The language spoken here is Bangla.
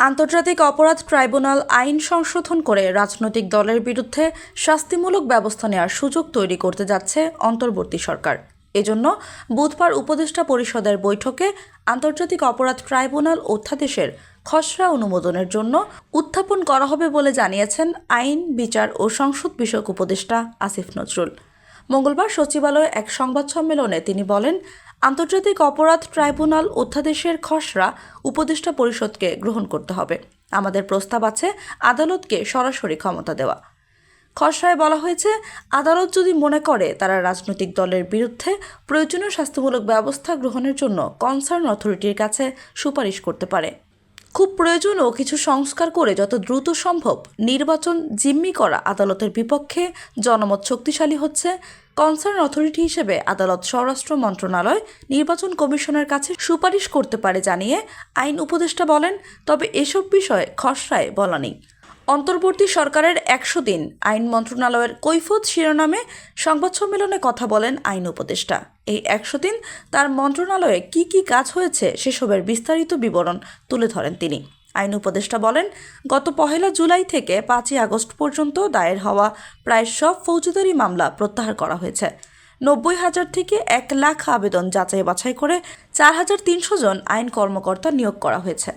আন্তর্জাতিক অপরাধ ট্রাইব্যুনাল আইন সংশোধন করে রাজনৈতিক দলের বিরুদ্ধে শাস্তিমূলক ব্যবস্থা নেওয়ার সুযোগ তৈরি করতে যাচ্ছে অন্তর্বর্তী সরকার। এজন্য বুধবার উপদেষ্টা পরিষদের বৈঠকে আন্তর্জাতিক অপরাধ ট্রাইব্যুনাল অধ্যাদেশের খসড়া অনুমোদনের জন্য উত্থাপন করা হবে বলে জানিয়েছেন আইন, বিচার ও সংসদ বিষয়ক উপদেষ্টা আসিফ নজরুল। মঙ্গলবার সচিবালয়ে এক সংবাদ সম্মেলনে তিনি বলেন আন্তর্জাতিক অপরাধ ট্রাইব্যুনাল অধ্যাদেশের খসড়া উপদেষ্টা পরিষদকে গ্রহণ করতে হবে। আমাদের প্রস্তাব আছে আদালতকে সরাসরি ক্ষমতা দেওয়া। খসড়ায় বলা হয়েছে, আদালত যদি মনে করে তারা রাজনৈতিক দলের বিরুদ্ধে প্রয়োজনীয় স্বাস্থ্যমূলক ব্যবস্থা গ্রহণের জন্য কনসার্ন অথরিটির কাছে সুপারিশ করতে পারে। খুব প্রয়োজন ও কিছু সংস্কার করে যত দ্রুত সম্ভব নির্বাচন জিম্মি করা আদালতের বিপক্ষে জনমত শক্তিশালী হচ্ছে। কনসার্ন অথরিটি হিসেবে আদালত স্বরাষ্ট্র মন্ত্রণালয়, নির্বাচন কমিশনের কাছে সুপারিশ করতে পারে জানিয়ে আইন উপদেষ্টা বলেন, তবে এসব বিষয়ে খসড়ায় বলা নেই। অন্তর্বর্তী সরকারের একশো দিন। আইন মন্ত্রণালয়ের কৈফত শিরোনামে সংবাদ সম্মেলনে কথা বলেন আইন উপদেষ্টা। এই একশো দিন তার মন্ত্রণালয়ে কি কি কাজ হয়েছে সেসবের বিস্তারিত বিবরণ তুলে ধরেন তিনি। আইন উপদেষ্টা বলেন, গত পহেলা জুলাই থেকে পাঁচই আগস্ট পর্যন্ত দায়ের হওয়া প্রায় সব ফৌজদারি মামলা প্রত্যাহার করা হয়েছে। নব্বই হাজার থেকে এক লাখ আবেদন যাচাই বাছাই করে চার হাজার তিনশো জন আইন কর্মকর্তা নিয়োগ করা হয়েছে।